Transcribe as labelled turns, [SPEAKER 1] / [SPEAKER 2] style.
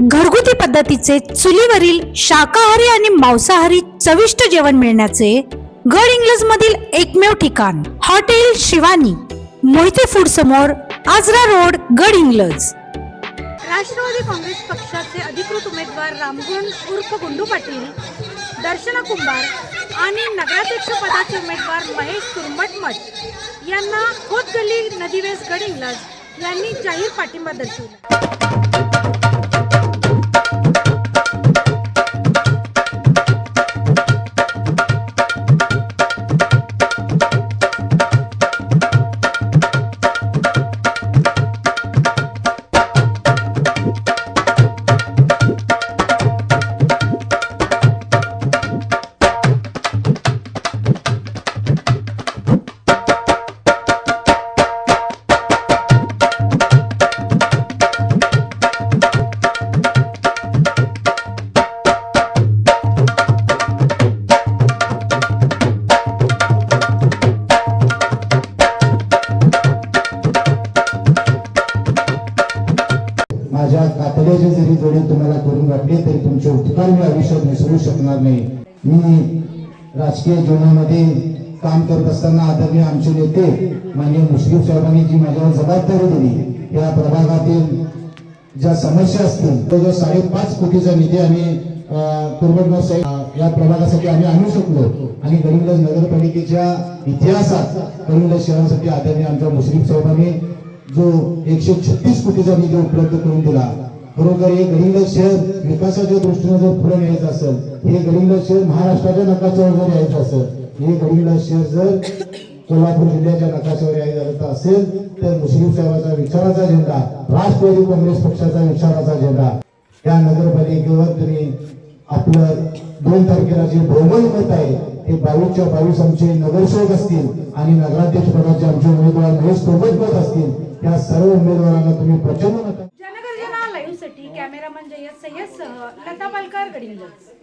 [SPEAKER 1] घरगुती पद्धतीचे चुलीवरील शाकाहारी आणि मांसाहारी चविष्ट जेवण मिळण्याचे गड इंग्लज मधील एकमेव ठिकाण हॉटेल शिवानी मोहिते फूड समोर आजरा रोड गड इंग्लज.
[SPEAKER 2] राष्ट्रवादी काँग्रेस पक्षाचे अधिकृत उमेदवार रामगुण उर्फ गुंडू पाटील दर्शना कुंभार आणि नगराध्यक्ष पदाचे उमेदवार महेश कुरुंबट यांना यांना खोतगल्ली नदीवेस गड इंग्लज यांनी जाहीर पाठिंबा दर्शवला.
[SPEAKER 3] माझ्या कातड्याची जरी जोडी तुम्हाला करून वाटले तरी तुमचे उपकार मी आयुष्यात विसरू शकणार नाही. मी राजकीय जीवनामध्ये काम करत असताना आदरणीय आमचे नेते माननीय मुश्रीफ साहेबांनी जी माझ्यावर जबाबदारी दिली या प्रभागातील ज्या समस्या असतील तो जो साडेपाच कोटीचा निधी आम्ही कुर्बटनाथ साहेब या प्रभागासाठी आम्ही आणू शकलो आणि गडिंग्लज नगरपालिकेच्या इतिहासात गडिंग्लज शहरासाठी आदरणीय आमच्या मुश्रीफ साहेबांनी जो एकशे छत्तीस कोटीचा निधी उपलब्ध करून दिला बरोबर हे गडिंग्लज शहर विकासाच्या दृष्टीने जर पुढे न्यायचं असेल हे गडिंग्लज शहर महाराष्ट्राच्या नकाशावर जर यायचं असेल हे गडिंग्लज शहर जर कोल्हापूर जिल्ह्याच्या नकाशावर यायचं असेल तर मुस्लिम साहेबाचा विचाराचा झेंडा राष्ट्रवादी काँग्रेस पक्षाचा विचाराचा झेंडा या नगरपालिकेवर तुम्ही आपलं दोन तारखेला जे बहुमत मत आहे हे बावीसच्या बावीस आमचे नगरसेवक असतील आणि नगराध्यक्ष पदाचे आमचे उमेदवार महेश सोबत असतील त्या सर्व उमेदवारांना तुम्ही प्रचंड मत
[SPEAKER 2] लाईव्हसाठी कॅमेरामन जयस सय्यदसह लता पालकर गडिंग्लज